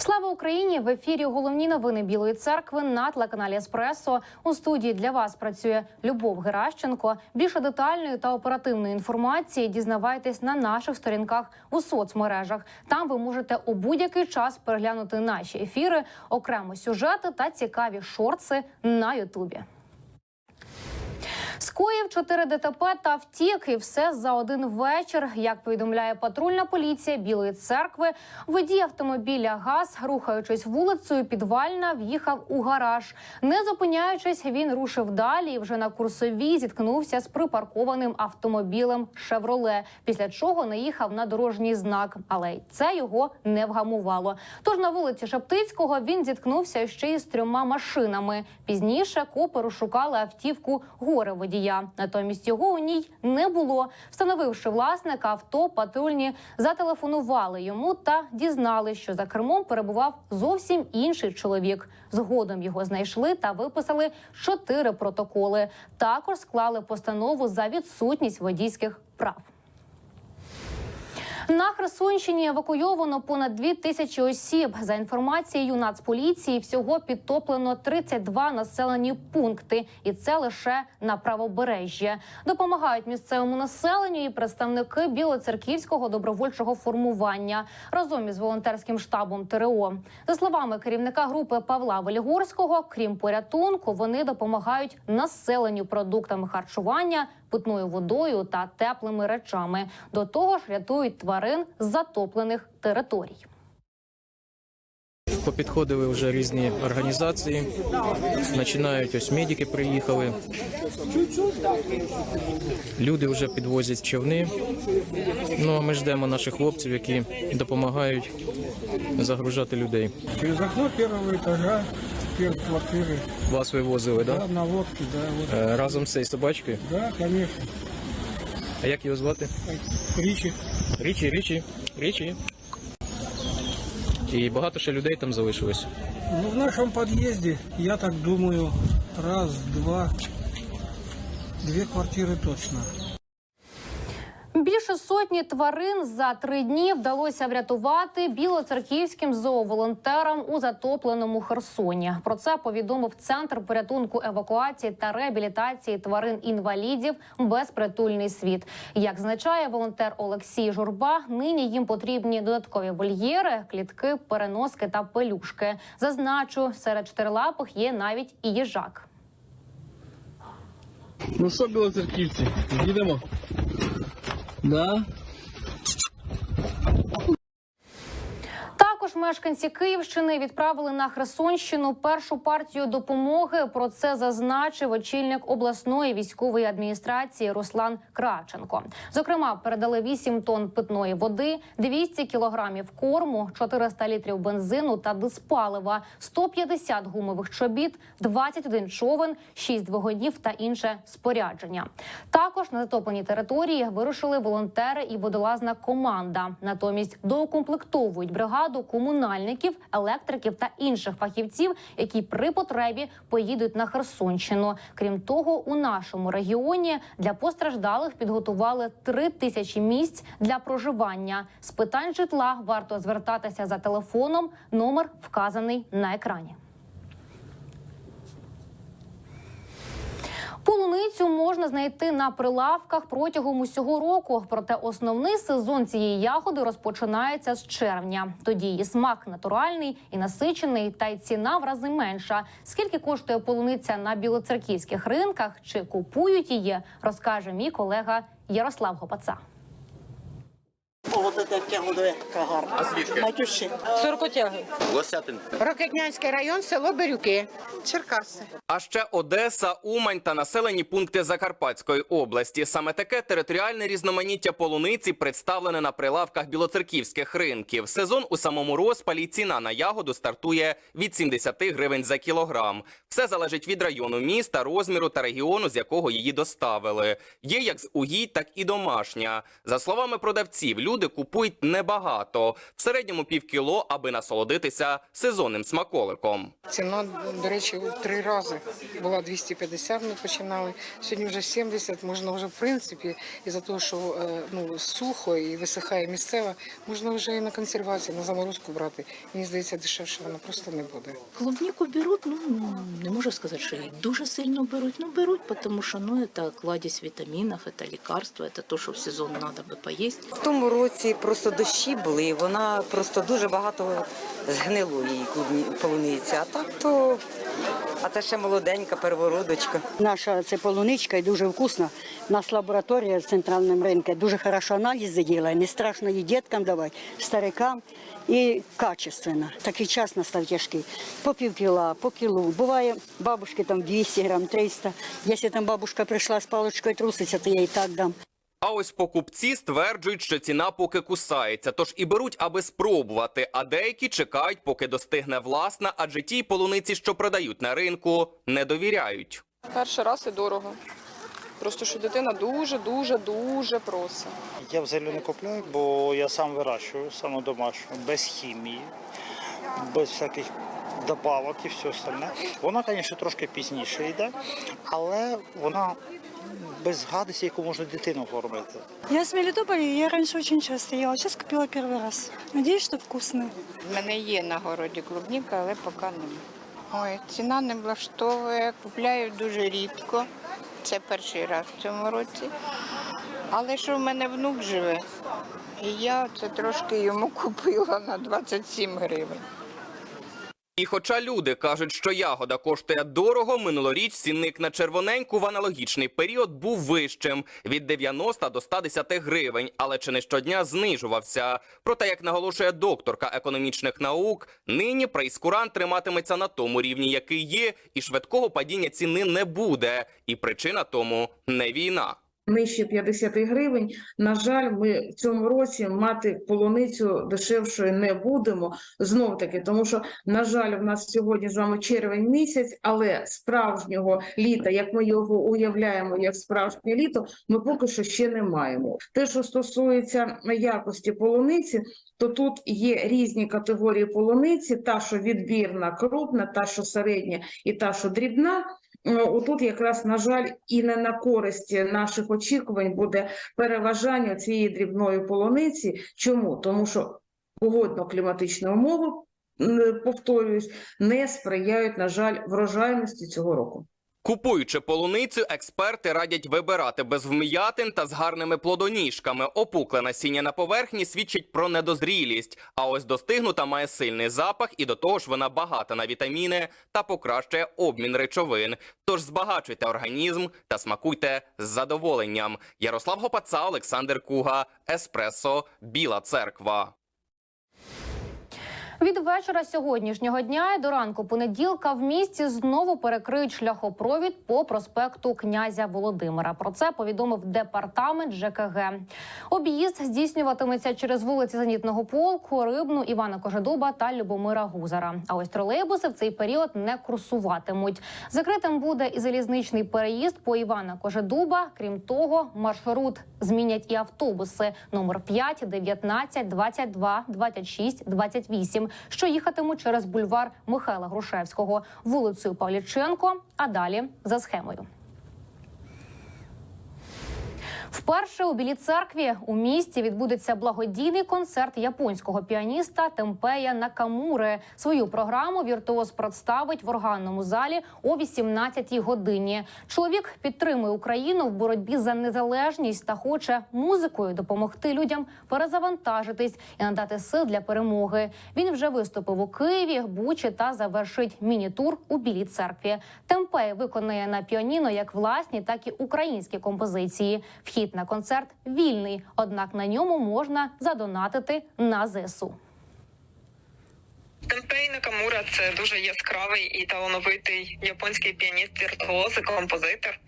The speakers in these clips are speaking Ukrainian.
Слава Україні! В ефірі головні новини Білої церкви на телеканалі Еспресо. У студії для вас працює Любов Геращенко. Більше детальної та оперативної інформації дізнавайтесь на наших сторінках у соцмережах. Там ви можете у будь-який час переглянути наші ефіри, окремо сюжети та цікаві шорти на Ютубі. Скоїв 4 ДТП та втік, і все за один вечір. Як повідомляє патрульна поліція Білої церкви, водій автомобіля ГАЗ, рухаючись вулицею Підвальна, в'їхав у гараж. Не зупиняючись, він рушив далі. і Вже на курсовій зіткнувся з припаркованим автомобілем Шевроле. Після чого наїхав на дорожній знак, але й це його не вгамувало. Тож на вулиці Шептицького він зіткнувся ще й з трьома машинами. Пізніше копи розшукали автівку горе водія. Натомість його у ній не було. Встановивши власника авто, патрульні зателефонували йому та дізнали, що за кермом перебував зовсім інший чоловік. Згодом його знайшли та виписали чотири протоколи. Також склали постанову за відсутність водійських прав. На Херсонщині евакуйовано понад дві тисячі осіб. За інформацією Нацполіції, всього підтоплено 32 населені пункти, і це лише на правобережжі. Допомагають місцевому населенню і представники білоцерківського добровольчого формування разом із волонтерським штабом ТРО. За словами керівника групи Павла Велігорського, крім порятунку, вони допомагають населенню продуктами харчування, питною водою та теплими речами. До того ж, рятують тварин з затоплених територій. Попідходили вже різні організації. Починають ось медики приїхали. Люди вже підвозять човни. Ну а ми ждемо наших хлопців, які допомагають загружати людей. Через окно первого этажа, первой квартиры. Вас вивозили, Да, да? на лодке, да, вот. Е, Разом з цією собачкою. Да, конечно. А як його звати? Ричи. Річі, річі, річі. І багато ще людей там залишилось. Ну, в нашем подъезде, я так думаю, раз, два, две квартиры точно. Більше сотні тварин за три дні вдалося врятувати білоцерківським зооволонтерам у затопленому Херсоні. Про це повідомив центр порятунку евакуації та реабілітації тварин інвалідів безпритульний світ. Як зазначає волонтер Олексій Журба, нині їм потрібні додаткові вольєри, клітки, переноски та пелюшки. Зазначу, серед чотирилапих є навіть і їжак. Ну що, білоцерківці, їдемо? Да? Також мешканці Київщини відправили на Херсонщину першу партію допомоги. Про це зазначив очільник обласної військової адміністрації Руслан Кравченко. Зокрема, передали 8 тонн питної води, 200 кілограмів корму, 400 літрів бензину та диспалива, 150 гумових чобіт, 21 човен, 6 двигунів та інше спорядження. Також на затопленій території вирушили волонтери і водолазна команда. Натомість доукомплектовують бригаду комунальників, електриків та інших фахівців, які при потребі поїдуть на Херсонщину. Крім того, у нашому регіоні для постраждалих підготували три тисячі місць для проживання. З питань житла варто звертатися за телефоном. Номер вказаний на екрані. Полуницю можна знайти на прилавках протягом усього року. Проте основний сезон цієї ягоди розпочинається з червня. Тоді її смак натуральний і насичений, та й ціна в рази менша. Скільки коштує полуниця на білоцерківських ринках? Чи купують її? Розкаже мій колега Ярослав Гопаца. Ого, таке ягоди гарно. А звідки? Матюші. Сорокотяги. Лосятин. Рокетнянський район, село Бирюки. Черкаси. А ще Одеса, Умань та населені пункти Закарпатської області. Саме таке територіальне різноманіття полуниці представлене на прилавках білоцерківських ринків. Сезон у самому розпалі. Ціна на ягоду стартує від 70 гривень за кілограм. Все залежить від району міста, розміру та регіону, з якого її доставили. Є як з угідь, так і домашня. За словами продавців, люди купують купують небагато, в середньому півкіло, аби насолодитися сезонним смаколиком. Ціна, до речі, в три рази була 250, ми починали. Сьогодні вже 70, можна вже в принципі, із-за того, що е, ну, сухо і висихає місцева, можна вже і на консервацію, на заморозку брати. Мені здається, дешевше вона просто не буде. Клубнику беруть, ну не можу сказати, що її дуже сильно беруть. Ну беруть, тому що ну це кладезь вітамінів, це лікарство, це те, що в сезон треба би поїсти. В тому році просто дощі були, вона просто дуже багато згнило її клубні полуниці. А так то, а це ще молоденька первородочка. Наша це полуничка і дуже вкусна. У нас лабораторія в центральному ринку дуже хорошо аналізи робить. Не страшно її діткам давати, старикам і качественно. Такий час настав тяжкий. По пів кіла, по кілу. Буває бабушки там 200 грам, 300. Якщо там бабушка прийшла з паличкою труситься, то я їй так дам. А ось покупці стверджують, що ціна поки кусається, тож і беруть, аби спробувати. А деякі чекають, поки достигне власна, адже тій полуниці, що продають на ринку, не довіряють. Перший раз і дорого. Просто що дитина дуже, дуже, дуже просить. Я взагалі не купляю, бо я сам вирощую, саме домашню, без хімії, без всяких добавок і все остальне. Вона, звісно, трошки пізніше йде, але вона без гадості, яку можна дитину кормити. Я з Мелітополя, я раніше дуже часто їла, зараз купила перший раз. Надіюсь, що вкусно. У мене є на городі клубніка, але поки немає. Ой, ціна не влаштовує, купляю дуже рідко. Це перший раз в цьому році. Але що в мене внук живе, і я це трошки йому купила на 27 гривень. І хоча люди кажуть, що ягода коштує дорого, минулоріч цінник на червоненьку в аналогічний період був вищим від 90 до 110 гривень, але чи не щодня знижувався. Проте, як наголошує докторка економічних наук, нині прейскурант триматиметься на тому рівні, який є, і швидкого падіння ціни не буде. І причина тому не війна. Нижче 50 гривень. На жаль, ми в цьому році мати полуницю дешевшою не будемо. Знов таки, тому що, на жаль, в нас сьогодні з вами червень місяць, але справжнього літа, як ми його уявляємо, як справжнє літо, ми поки що ще не маємо. Те, що стосується якості полуниці, то тут є різні категорії полуниці: та, що відбірна, крупна, та, що середня, і та, що дрібна. Е, Отут якраз, на жаль, і не на користь наших очікувань буде переважання цієї дрібної полуниці. Чому? Тому що погодно-кліматичні умови, повторюсь, повторююсь, не сприяють, на жаль, врожайності цього року. Купуючи полуницю, експерти радять вибирати без вм'ятин та з гарними плодоніжками. Опукле насіння на поверхні свідчить про недозрілість. А ось достигнута має сильний запах, і до того ж вона багата на вітаміни та покращує обмін речовин. Тож збагачуйте організм та смакуйте з задоволенням. Ярослав Гопаца, Олександр Куга, Еспресо, Біла Церква. Від вечора сьогоднішнього дня до ранку понеділка в місті знову перекриють шляхопровід по проспекту князя Володимира. Про це повідомив департамент ЖКГ. Об'їзд здійснюватиметься через вулиці Зенітного полку, Рибну, Івана Кожедуба та Любомира Гузара. А ось тролейбуси в цей період не курсуватимуть. Закритим буде і залізничний переїзд по Івана Кожедуба. Крім того, маршрут змінять і автобуси номер 5, 19, 22, 26, 28, що їхатимуть через бульвар Михайла Грушевського, вулицею Павліченко, а далі за схемою. Вперше у Білій церкві у місті відбудеться благодійний концерт японського піаніста Темпея Накамури. Свою програму віртуоз представить в органному залі о 18-й годині. Чоловік підтримує Україну в боротьбі за незалежність та хоче музикою допомогти людям перезавантажитись і надати сил для перемоги. Він вже виступив у Києві, Бучі та завершить міні-тур у Білій церкві. Темпей виконає на піаніно як власні, так і українські композиції. Вхід на концерт вільний, однак на ньому можна задонатити на ЗСУ. Темпей Накамура це дуже яскравий і талановитий японський піаніст, віртуоз і композитор,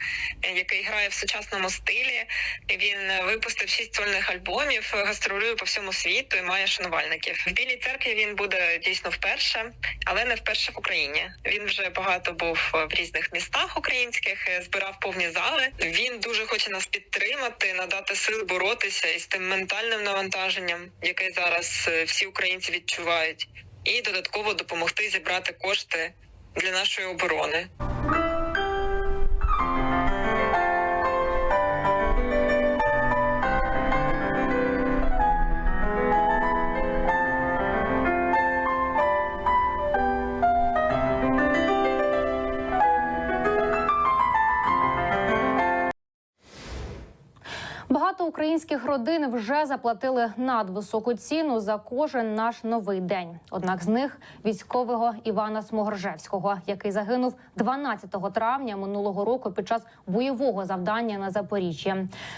який грає в сучасному стилі. Він випустив шість сольних альбомів, гастролює по всьому світу і має шанувальників. В білій церкві він буде дійсно вперше, але не вперше в Україні. Він вже багато був в різних містах українських, збирав повні зали. Він дуже хоче нас підтримати, надати сил боротися із тим ментальним навантаженням, яке зараз е, всі українці відчувають і додатково допомогти зібрати кошти для нашої оборони. Українських родин вже заплатили надвисоку ціну за кожен наш новий день. Однак з них військового Івана Смогоржевського, який загинув 12 травня минулого року під час бойового завдання на Запоріжжі.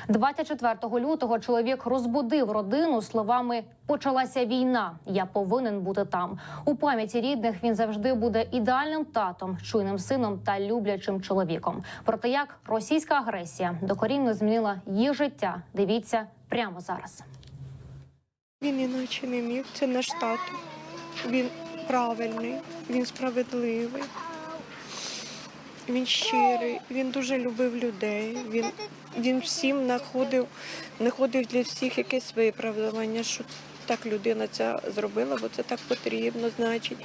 24 лютого чоловік розбудив родину словами Почалася війна. Я повинен бути там. У пам'яті рідних він завжди буде ідеальним татом, чуйним сином та люблячим чоловіком. Проте як російська агресія докорінно змінила їх життя. Дивіться прямо зараз. Він іначе не міг. Це наш тато. Він правильний, він справедливий, він щирий, він дуже любив людей. Він, він всім знаходив, знаходив для всіх якесь виправдання, що так людина це зробила, бо це так потрібно, значить.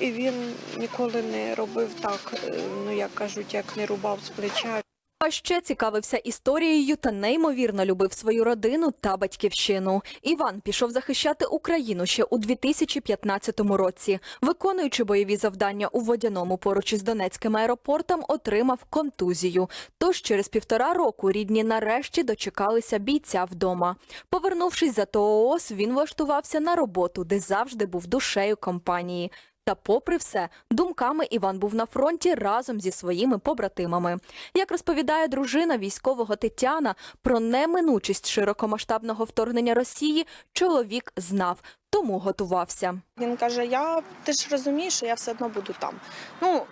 І він ніколи не робив так, е, ну як кажуть, як не рубав з плеча. А ще цікавився історією та неймовірно любив свою родину та батьківщину. Іван пішов захищати Україну ще у 2015 році. Виконуючи бойові завдання у водяному поруч із Донецьким аеропортом, отримав контузію. Тож через півтора року рідні нарешті дочекалися бійця вдома. Повернувшись за ТООС, він влаштувався на роботу, де завжди був душею компанії. Та, попри все, думками Іван був на фронті разом зі своїми побратимами. Як розповідає дружина військового Тетяна, про неминучість широкомасштабного вторгнення Росії чоловік знав, тому готувався. Він каже: Я ти ж розумієш, що я все одно буду там. Ну,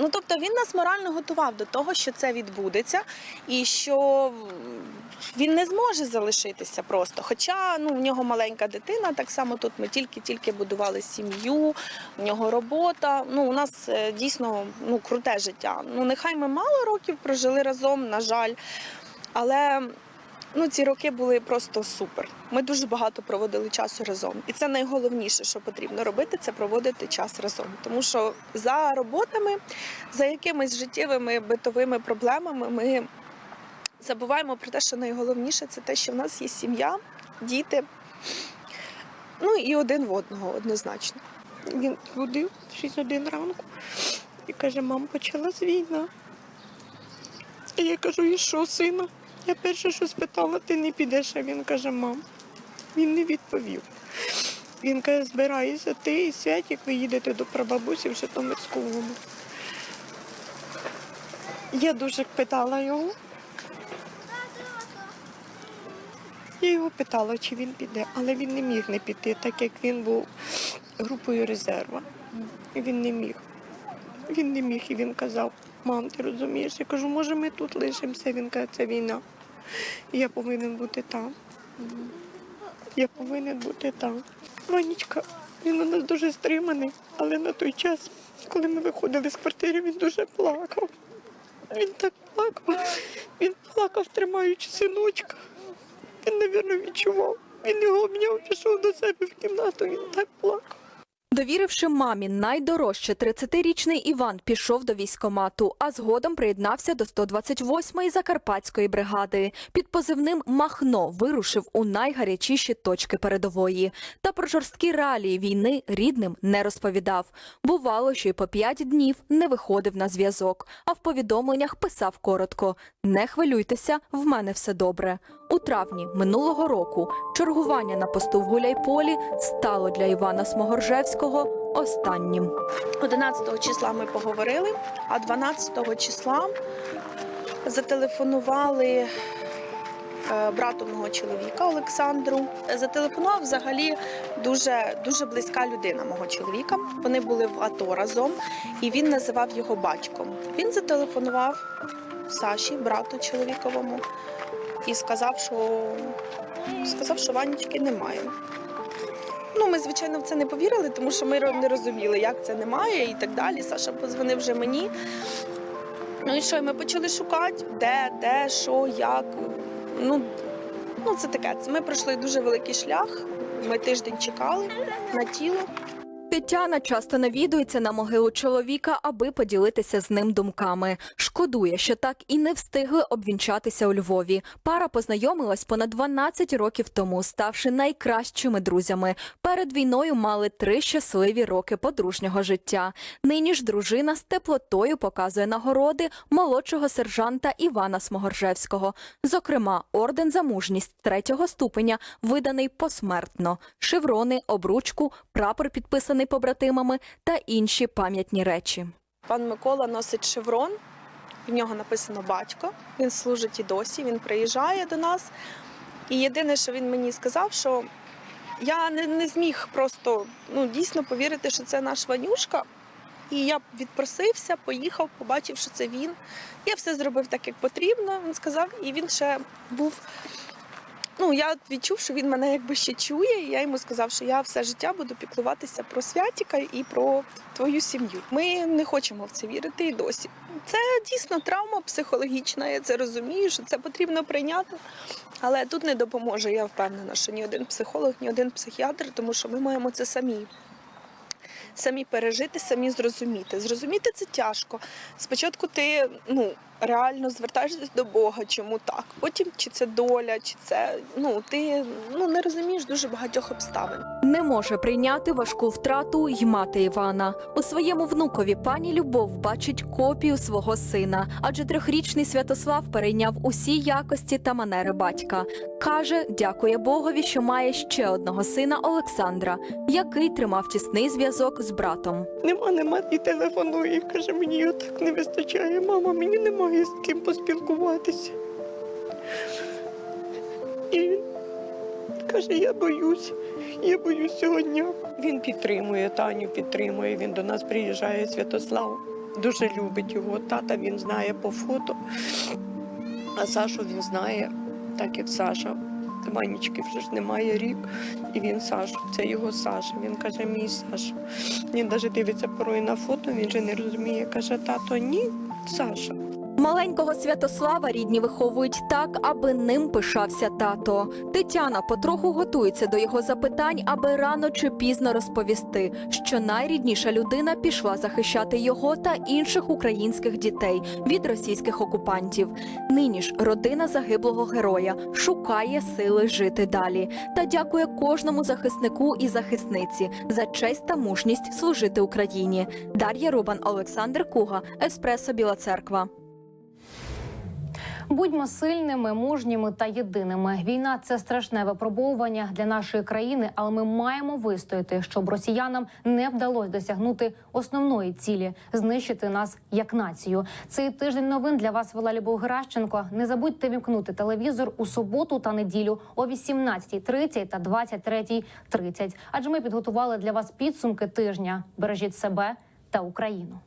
ну тобто він нас морально готував до того, що це відбудеться, і що він не зможе залишитися просто. Хоча ну, в нього маленька дитина, так само тут ми тільки-тільки будували сім'ю, в нього робота. Ну, у нас е, дійсно ну, круте життя. Ну, нехай ми мало років прожили разом, на жаль. Але ну, ці роки були просто супер. Ми дуже багато проводили часу разом. І це найголовніше, що потрібно робити, це проводити час разом. Тому що за роботами, за якимись життєвими битовими проблемами, ми забуваємо про те, що найголовніше це те, що в нас є сім'я, діти. Ну і один в одного однозначно. Він будив 6 годин ранку і каже: мам, почалась війна. І я кажу, і що, сина? Я перше, що спитала, ти не підеш, а він каже, мам. Він не відповів. Він каже, збирайся, ти і Святік, ви їдете до прабабусі в Житомирську. Я дуже питала його. Я його питала, чи він піде, але він не міг не піти, так як він був групою резерва. Він не міг. Він не міг і він казав, мам, ти розумієш? Я кажу, може ми тут лишимося. Він каже, це війна. І я повинен бути там. Я повинен бути там. Ванечка, він у нас дуже стриманий, але на той час, коли ми виходили з квартири, він дуже плакав. Він так плакав. Він плакав, тримаючи синочка. Він, мабуть, відчував. Він його обняв, пішов до себе в кімнату, він так плакав. Довіривши мамі найдорожче, 30-річний Іван пішов до військомату, а згодом приєднався до 128-ї Закарпатської бригади. Під позивним Махно вирушив у найгарячіші точки передової. Та про жорсткі реалії війни рідним не розповідав. Бувало, що й по п'ять днів не виходив на зв'язок, а в повідомленнях писав коротко: Не хвилюйтеся, в мене все добре. У травні минулого року чергування на посту в Гуляйполі стало для Івана Смогоржевського останнім. 11 числа ми поговорили, а 12 числа зателефонували е, брату мого чоловіка Олександру. Зателефонував взагалі дуже, дуже близька людина мого чоловіка. Вони були в АТО разом, і він називав його батьком. Він зателефонував Саші, брату чоловіковому, і сказав, що сказав, що Ванечки немає. Ну, ми, звичайно, в це не повірили, тому що ми не розуміли, як це немає і так далі. Саша позвонив вже мені. Ну і що, і ми почали шукати, де, де, що, як. Ну, ну це таке. Ми пройшли дуже великий шлях. Ми тиждень чекали на тіло. Тетяна часто навідується на могилу чоловіка, аби поділитися з ним думками. Шкодує, що так і не встигли обвінчатися у Львові. Пара познайомилась понад 12 років тому, ставши найкращими друзями. Перед війною мали три щасливі роки подружнього життя. Нині ж дружина з теплотою показує нагороди молодшого сержанта Івана Смогоржевського. Зокрема, орден за мужність третього ступеня виданий посмертно, шеврони, обручку, прапор підписаний побратимами та інші пам'ятні речі. Пан Микола носить шеврон, в нього написано батько. Він служить і досі, він приїжджає до нас. І єдине, що він мені сказав, що я не, не зміг просто ну, дійсно повірити, що це наш Ванюшка. І я відпросився, поїхав, побачив, що це він. Я все зробив так, як потрібно, він сказав, і він ще був. Ну, я відчув, що він мене якби ще чує, і я йому сказав, що я все життя буду піклуватися про Святіка і про твою сім'ю. Ми не хочемо в це вірити і досі. Це дійсно травма психологічна, я це розумію, що це потрібно прийняти. Але тут не допоможе. Я впевнена, що ні один психолог, ні один психіатр, тому що ми маємо це самі. Самі пережити, самі зрозуміти. Зрозуміти це тяжко. Спочатку ти ну, реально звертаєшся до Бога, чому так. Потім чи це доля, чи це ну ти ну не розумієш дуже багатьох обставин. Не може прийняти важку втрату й мати Івана. У своєму внукові пані Любов бачить копію свого сина, адже трьохрічний Святослав перейняв усі якості та манери батька. Каже, дякує Богові, що має ще одного сина Олександра, який тримав тісний зв'язок з братом. Нема, нема і телефонує. Каже, мені його так не вистачає. Мама, мені немає з ким поспілкуватися. І він каже, я боюсь, я боюсь цього дня. Він підтримує Таню, підтримує. Він до нас приїжджає Святослав. Дуже любить його. Тата він знає по фото. А Сашу він знає, так як Саша. Ванечки вже ж немає рік, і він Саша, це його Саша. Він каже, мій Саша. Він навіть дивиться порой на фото, він же не розуміє. Каже, тато, ні, Саша. Маленького Святослава рідні виховують так, аби ним пишався тато. Тетяна потроху готується до його запитань, аби рано чи пізно розповісти, що найрідніша людина пішла захищати його та інших українських дітей від російських окупантів. Нині ж родина загиблого героя шукає сили жити далі та дякує кожному захиснику і захисниці за честь та мужність служити Україні. Дар'я Рубан, Олександр Куга, Еспресо Біла Церква. Будьмо сильними, мужніми та єдиними. Війна це страшне випробовування для нашої країни, але ми маємо вистояти, щоб росіянам не вдалося досягнути основної цілі знищити нас як націю. Цей тиждень новин для вас вела Любов Геращенко. Не забудьте вімкнути телевізор у суботу та неділю о 18.30 та 23.30. Адже ми підготували для вас підсумки тижня. Бережіть себе та Україну.